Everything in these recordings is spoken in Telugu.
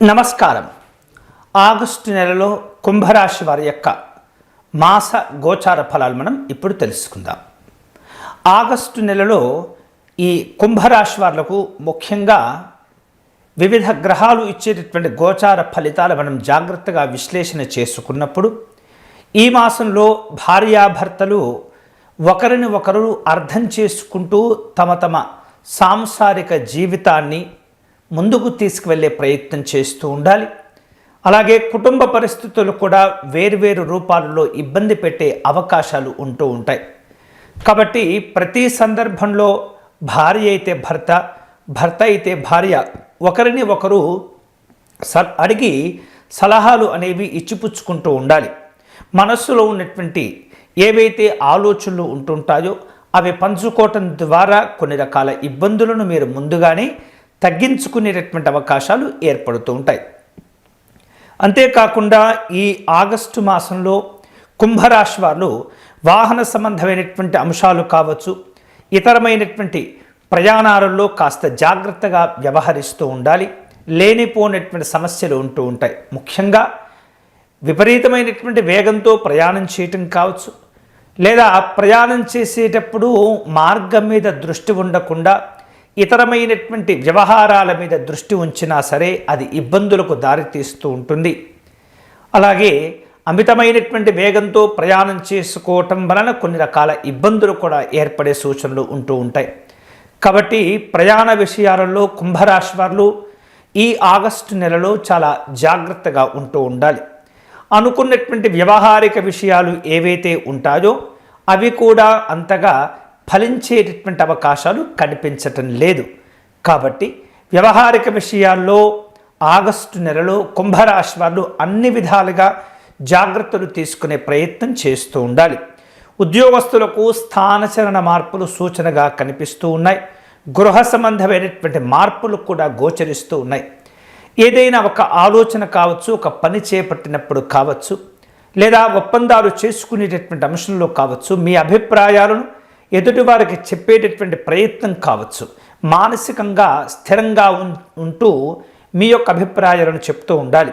నమస్కారం. ఆగస్టు నెలలో కుంభరాశి వారి యొక్క మాస గోచార ఫలాలు మనం ఇప్పుడు తెలుసుకుందాం. ఆగస్టు నెలలో ఈ కుంభరాశి వారులకు ముఖ్యంగా వివిధ గ్రహాలు ఇచ్చేటటువంటి గోచార ఫలితాలు మనం జాగ్రత్తగా విశ్లేషణ చేసుకున్నప్పుడు ఈ మాసంలో భార్యాభర్తలు ఒకరిని ఒకరు అర్థం చేసుకుంటూ తమ తమ సాంసారిక జీవితాన్ని ముందుకు తీసుకువెళ్ళే ప్రయత్నం చేస్తూ ఉండాలి. అలాగే కుటుంబ పరిస్థితులు కూడా వేరువేరు రూపాలలో ఇబ్బంది పెట్టే అవకాశాలు ఉంటూ ఉంటాయి. కాబట్టి ప్రతి సందర్భంలో భార్య అయితే భర్త భర్త అయితే భార్య ఒకరిని ఒకరు స అడిగి సలహాలు అనేవి ఇచ్చిపుచ్చుకుంటూ ఉండాలి. మనస్సులో ఉన్నటువంటి ఏవైతే ఆలోచనలు ఉంటుంటాయో అవి పంచుకోవటం ద్వారా కొన్ని రకాల ఇబ్బందులను మీరు ముందుగానే తగ్గించుకునేటటువంటి అవకాశాలు ఏర్పడుతూ ఉంటాయి. అంతేకాకుండా ఈ ఆగస్టు మాసంలో కుంభరాశి వారు వాహన సంబంధమైనటువంటి అంశాలు కావచ్చు ఇతరమైనటువంటి ప్రయాణాలలో కాస్త జాగ్రత్తగా వ్యవహరిస్తూ ఉండాలి. లేనిపోయినటువంటి సమస్యలు ఉంటూ ఉంటాయి. ముఖ్యంగా విపరీతమైనటువంటి వేగంతో ప్రయాణం చేయటం కావచ్చు లేదా ప్రయాణం చేసేటప్పుడు మార్గం మీద దృష్టి ఉండకుండా ఇతరమైనటువంటి వ్యవహారాల మీద దృష్టి ఉంచినా సరే అది ఇబ్బందులకు దారితీస్తూ ఉంటుంది. అలాగే అమితమైనటువంటి వేగంతో ప్రయాణం చేసుకోవటం వలన కొన్ని రకాల ఇబ్బందులు కూడా ఏర్పడే సూచనలు ఉంటూ ఉంటాయి. కాబట్టి ప్రయాణ విషయాలలో కుంభరాశి వారు ఈ ఆగస్టు నెలలో చాలా జాగ్రత్తగా ఉంటూ ఉండాలి. అనుకున్నటువంటి వ్యవహారిక విషయాలు ఏవైతే ఉంటాయో అవి కూడా అంతగా ఫలించేటటువంటి అవకాశాలు కనిపించటం లేదు. కాబట్టి వ్యవహారిక విషయాల్లో ఆగస్టు నెలలో కుంభరాశి వాళ్ళు అన్ని విధాలుగా జాగ్రత్తలు తీసుకునే ప్రయత్నం చేస్తూ ఉండాలి. ఉద్యోగస్తులకు స్థానచరణ మార్పులు సూచనగా కనిపిస్తూ ఉన్నాయి. గృహ సంబంధమైనటువంటి మార్పులు కూడా గోచరిస్తూ ఉన్నాయి. ఏదైనా ఒక ఆలోచన కావచ్చు ఒక పని చేపట్టినప్పుడు కావచ్చు లేదా ఒప్పందాలు చేసుకునేటటువంటి అంశంలో కావచ్చు మీ అభిప్రాయాలను ఎదుటివారికి చెప్పేటటువంటి ప్రయత్నం కావచ్చు. మానసికంగా స్థిరంగా ఉం- ఉంటూ మీ యొక్క అభిప్రాయాలను చెప్తూ ఉండాలి.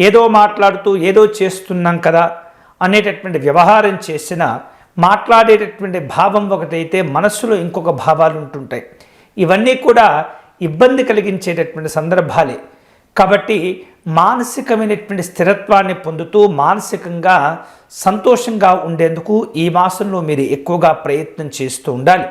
ఏదో మాట్లాడుతూ ఏదో చేస్తున్నాం కదా అనేటటువంటి వ్యవహారం చేసిన మాట్లాడేటటువంటి భావం ఒకటైతే మనస్సులో ఇంకొక భావాలు ఉంటుంటాయి. ఇవన్నీ కూడా ఇబ్బంది కలిగించేటటువంటి సందర్భాలే. కాబట్టి మానసికమైనటువంటి స్థిరత్వాన్ని పొందుతూ మానసికంగా సంతోషంగా ఉండేందుకు ఈ మాసంలో మీరు ఎక్కువగా ప్రయత్నం చేస్తూ ఉండాలి.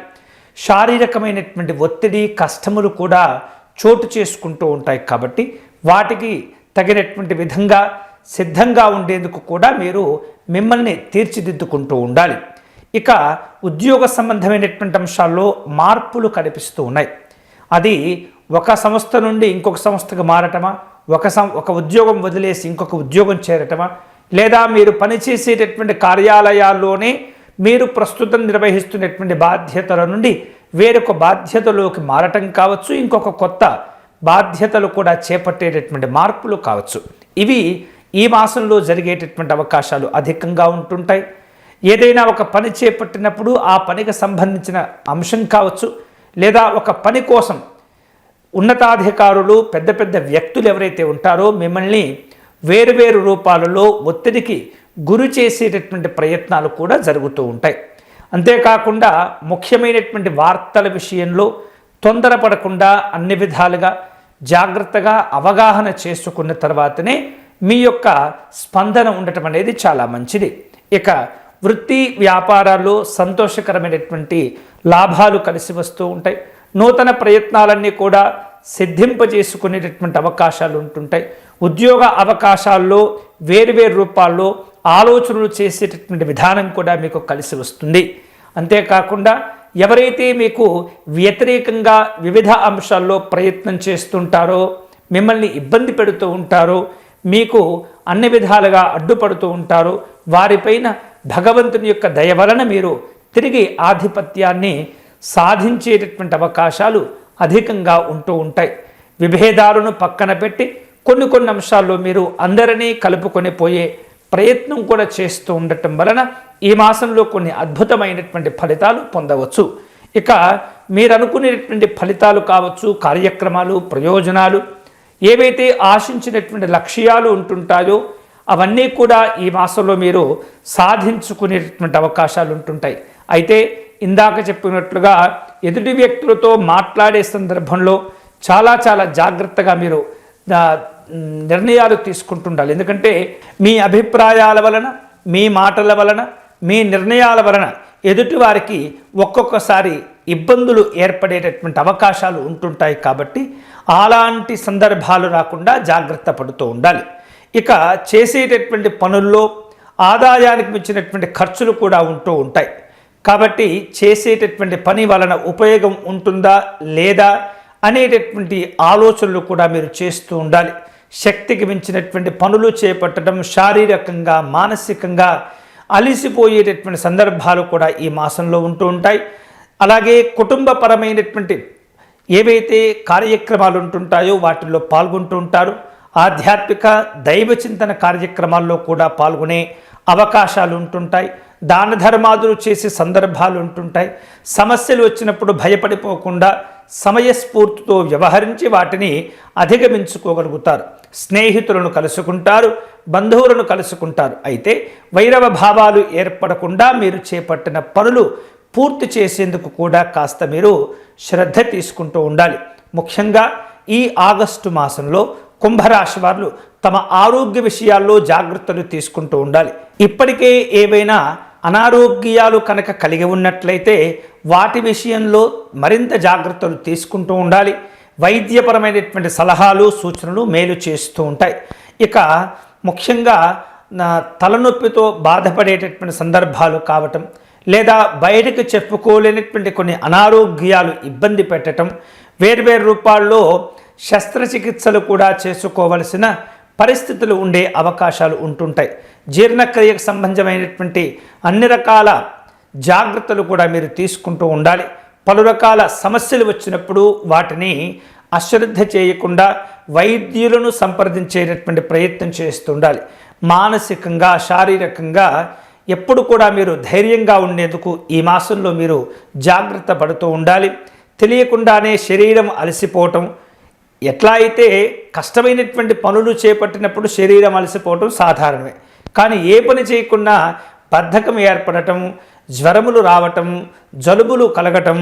శారీరకమైనటువంటి ఒత్తిడి కష్టములు కూడా చోటు చేసుకుంటూ ఉంటాయి కాబట్టి వాటికి తగినటువంటి విధంగా సిద్ధంగా ఉండేందుకు కూడా మీరు మిమ్మల్ని తీర్చిదిద్దుకుంటూ ఉండాలి. ఇక ఉద్యోగ సంబంధమైనటువంటి అంశాల్లో మార్పులు కనిపిస్తూ ఉన్నాయి. అది ఒక సంస్థ నుండి ఇంకొక సంస్థకు మారటమా? ఒక సం ఒక ఉద్యోగం వదిలేసి ఇంకొక ఉద్యోగం చేరటమా? లేదా మీరు పనిచేసేటటువంటి కార్యాలయాల్లోనే మీరు ప్రస్తుతం నిర్వహిస్తున్నటువంటి బాధ్యతల నుండి వేరొక బాధ్యతలోకి మారటం కావచ్చు ఇంకొక కొత్త బాధ్యతలు కూడా చేపట్టేటటువంటి మార్పులు కావచ్చు. ఇవి ఈ మాసంలో జరిగేటటువంటి అవకాశాలు అధికంగా ఉంటుంటాయి. ఏదైనా ఒక పని చేపట్టినప్పుడు ఆ పనికి సంబంధించిన అంశం కావచ్చు లేదా ఒక పని కోసం ఉన్నతాధికారులు పెద్ద పెద్ద వ్యక్తులు ఎవరైతే ఉంటారో మిమ్మల్ని వేరువేరు రూపాలలో ఒత్తిడికి గురి చేసేటటువంటి ప్రయత్నాలు కూడా జరుగుతూ ఉంటాయి. అంతేకాకుండా ముఖ్యమైనటువంటి వార్తల విషయంలో తొందరపడకుండా అన్ని విధాలుగా జాగ్రత్తగా అవగాహన చేసుకున్న తర్వాతనే మీ యొక్క స్పందన ఉండటం అనేది చాలా మంచిది. ఇక వృత్తి వ్యాపారాల్లో సంతోషకరమైనటువంటి లాభాలు కలిసి వస్తూ ఉంటాయి. నూతన ప్రయత్నాలన్నీ కూడా సిద్ధింపజేసుకునేటటువంటి అవకాశాలు ఉంటుంటాయి. ఉద్యోగ అవకాశాల్లో వేరువేరు రూపాల్లో ఆలోచనలు చేసేటటువంటి విధానం కూడా మీకు కలిసి వస్తుంది. అంతేకాకుండా ఎవరైతే మీకు వ్యతిరేకంగా వివిధ అంశాల్లో ప్రయత్నం చేస్తుంటారో మిమ్మల్ని ఇబ్బంది పెడుతూ ఉంటారో మీకు అన్ని విధాలుగా అడ్డుపడుతూ ఉంటారో వారిపైన భగవంతుని యొక్క దయ వలన మీరు తిరిగి ఆధిపత్యాన్ని సాధించేటటువంటి అవకాశాలు అధికంగా ఉంటూ ఉంటాయి. విభేదాలను పక్కన పెట్టి కొన్ని కొన్ని అంశాల్లో మీరు అందరినీ కలుపుకొని పోయే ప్రయత్నం కూడా చేస్తూ ఉండటం వలన ఈ మాసంలో కొన్ని అద్భుతమైనటువంటి ఫలితాలు పొందవచ్చు. ఇక మీరు అనుకునేటువంటి ఫలితాలు కావచ్చు కార్యక్రమాలు ప్రయోజనాలు ఏవైతే ఆశించినటువంటి లక్ష్యాలు ఉంటుంటాయో అవన్నీ కూడా ఈ మాసంలో మీరు సాధించుకునేటటువంటి అవకాశాలు ఉంటుంటాయి. అయితే ఇందాక చెప్పినట్లుగా ఎదుటి వ్యక్తులతో మాట్లాడే సందర్భంలో చాలా చాలా జాగ్రత్తగా మీరు నిర్ణయాలు తీసుకుంటుండాలి. ఎందుకంటే మీ అభిప్రాయాల వలన మీ మాటల వలన మీ నిర్ణయాల వలన ఎదుటి వారికి ఒక్కొక్కసారి ఇబ్బందులు ఏర్పడేటటువంటి అవకాశాలు ఉంటుంటాయి కాబట్టి అలాంటి సందర్భాలు రాకుండా జాగ్రత్త పడుతూ ఉండాలి. ఇక చేసేటటువంటి పనుల్లో ఆదాయానికి మించినటువంటి ఖర్చులు కూడా ఉంటూ ఉంటాయి. కాబట్టి చేసేటటువంటి పని వలన ఉపయోగం ఉంటుందా లేదా అనేటటువంటి ఆలోచనలు కూడా మీరు చేస్తూ ఉండాలి. శక్తికి మించినటువంటి పనులు చేపట్టడం శారీరకంగా మానసికంగా అలిసిపోయేటటువంటి సందర్భాలు కూడా ఈ మాసంలో ఉంటూ ఉంటాయి. అలాగే కుటుంబపరమైనటువంటి ఏవైతే కార్యక్రమాలు ఉంటుంటాయో వాటిల్లో పాల్గొంటూ ఉంటారు. ఆధ్యాత్మిక దైవ చింతన కార్యక్రమాల్లో కూడా పాల్గొనే అవకాశాలు ఉంటుంటాయి. దాన ధర్మాదులు చేసే సందర్భాలు ఉంటుంటాయి. సమస్యలు వచ్చినప్పుడు భయపడిపోకుండా సమయస్ఫూర్తితో వ్యవహరించి వాటిని అధిగమించుకోగలుగుతారు. స్నేహితులను కలుసుకుంటారు బంధువులను కలుసుకుంటారు. అయితే వైరవ భావాలు ఏర్పడకుండా మీరు చేపట్టిన పనులు పూర్తి చేసేందుకు కూడా కాస్త మీరు శ్రద్ధ తీసుకుంటూ ఉండాలి. ముఖ్యంగా ఈ ఆగస్టు మాసంలో కుంభరాశి వారు తమ ఆరోగ్య విషయాల్లో జాగ్రత్తలు తీసుకుంటూ ఉండాలి. ఇప్పటికే ఏవైనా అనారోగ్యాలు కనుక కలిగి ఉన్నట్లయితే వాటి విషయంలో మరింత జాగ్రత్తలు తీసుకుంటూ ఉండాలి. వైద్యపరమైనటువంటి సలహాలు సూచనలు మేలు చేస్తూ ఉంటాయి. ఇక ముఖ్యంగా నా తలనొప్పితో బాధపడేటటువంటి సందర్భాలు కావటం లేదా బయటకు చెప్పుకోలేనటువంటి కొన్ని అనారోగ్యాలు ఇబ్బంది పెట్టడం వేర్వేరు రూపాల్లో శస్త్రచికిత్సలు కూడా చేసుకోవలసిన పరిస్థితులు ఉండే అవకాశాలు ఉంటుంటాయి. జీర్ణక్రియకు సంబంధమైనటువంటి అన్ని రకాల జాగ్రత్తలు కూడా మీరు తీసుకుంటూ ఉండాలి. పలు రకాల సమస్యలు వచ్చినప్పుడు వాటిని అశ్రద్ధ చేయకుండా వైద్యులను సంప్రదించేటటువంటి ప్రయత్నం చేస్తూ ఉండాలి. మానసికంగా శారీరకంగా ఎప్పుడు కూడా మీరు ధైర్యంగా ఉండేందుకు ఈ మాసంలో మీరు జాగ్రత్త పడుతూ ఉండాలి. తెలియకుండానే శరీరం అలసిపోవటం ఎట్లా అయితే కష్టమైనటువంటి పనులు చేపట్టినప్పుడు శరీరం అలసిపోవటం సాధారణమే. కానీ ఏ పని చేయకుండా బద్ధకం ఏర్పడటం జ్వరములు రావటం జలుబులు కలగటం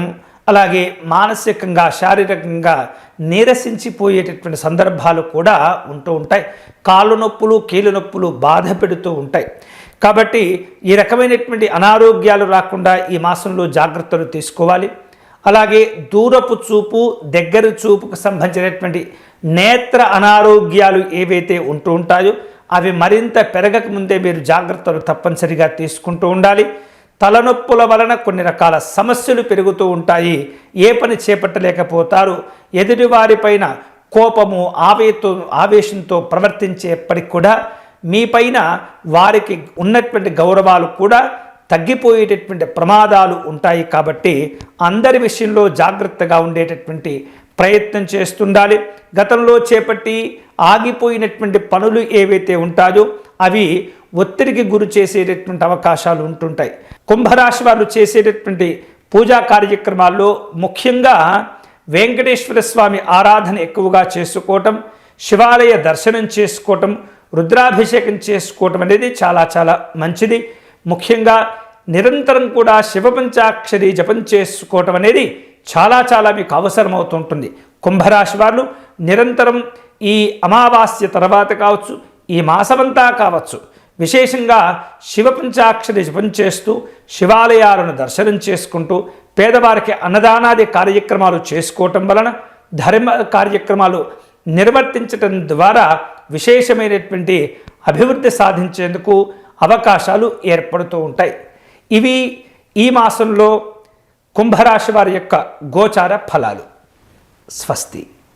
అలాగే మానసికంగా శారీరకంగా నీరసించిపోయేటటువంటి సందర్భాలు కూడా ఉంటూ ఉంటాయి. కాళ్ళు నొప్పులు కీలు నొప్పులు బాధ పెడుతూ ఉంటాయి. కాబట్టి ఈ రకమైనటువంటి అనారోగ్యాలు రాకుండా ఈ మాసంలో జాగ్రత్తలు తీసుకోవాలి. అలాగే దూరపు చూపు దగ్గర చూపుకు సంబంధించినటువంటి నేత్ర అనారోగ్యాలు ఏవైతే ఉంటూ ఉంటాయో అవి మరింత పెరగక ముందే మీరు జాగ్రత్తలు తప్పనిసరిగా తీసుకుంటూ ఉండాలి. తలనొప్పుల వలన కొన్ని రకాల సమస్యలు పెరుగుతూ ఉంటాయి. ఏ పని చేపట్టలేకపోతారు. ఎదుటివారిపైన కోపము ఆవేతో ఆవేశంతో ప్రవర్తించేప్పటికి కూడా మీపైన వారికి ఉన్నటువంటి గౌరవాలు కూడా తగ్గిపోయేటటువంటి ప్రమాదాలు ఉంటాయి కాబట్టి అందరి విషయంలో జాగ్రత్తగా ఉండేటటువంటి ప్రయత్నం చేస్తుండాలి. గతంలో చేపట్టి ఆగిపోయినటువంటి పనులు ఏవైతే ఉంటాయో అవి ఒత్తిడికి గురి చేసేటటువంటి అవకాశాలు ఉంటుంటాయి. కుంభరాశి వారు చేసేటటువంటి పూజా కార్యక్రమాల్లో ముఖ్యంగా వెంకటేశ్వర స్వామి ఆరాధన ఎక్కువగా చేసుకోవటం శివాలయ దర్శనం చేసుకోవటం రుద్రాభిషేకం చేసుకోవటం అనేది చాలా చాలా మంచిది. ముఖ్యంగా నిరంతరం కూడా శివపంచాక్షరి జపం చేసుకోవటం అనేది చాలా చాలా మీకు అవసరమవుతుంటుంది కుంభరాశి వాళ్ళు నిరంతరం ఈ అమావాస్య తర్వాత కావచ్చు ఈ మాసమంతా కావచ్చు. విశేషంగా శివపంచాక్షరి జపం చేస్తూ శివాలయాలను దర్శనం చేసుకుంటూ పేదవారికి అన్నదానాది కార్యక్రమాలు చేసుకోవటం వలన ధర్మ కార్యక్రమాలు నిర్వర్తించటం ద్వారా విశేషమైనటువంటి అభివృద్ధి సాధించేందుకు అవకాశాలు ఏర్పడుతూ ఉంటాయి. ఇవి ఈ మాసంలో కుంభరాశి వారి యొక్క గోచార ఫలాలు. స్వస్తి.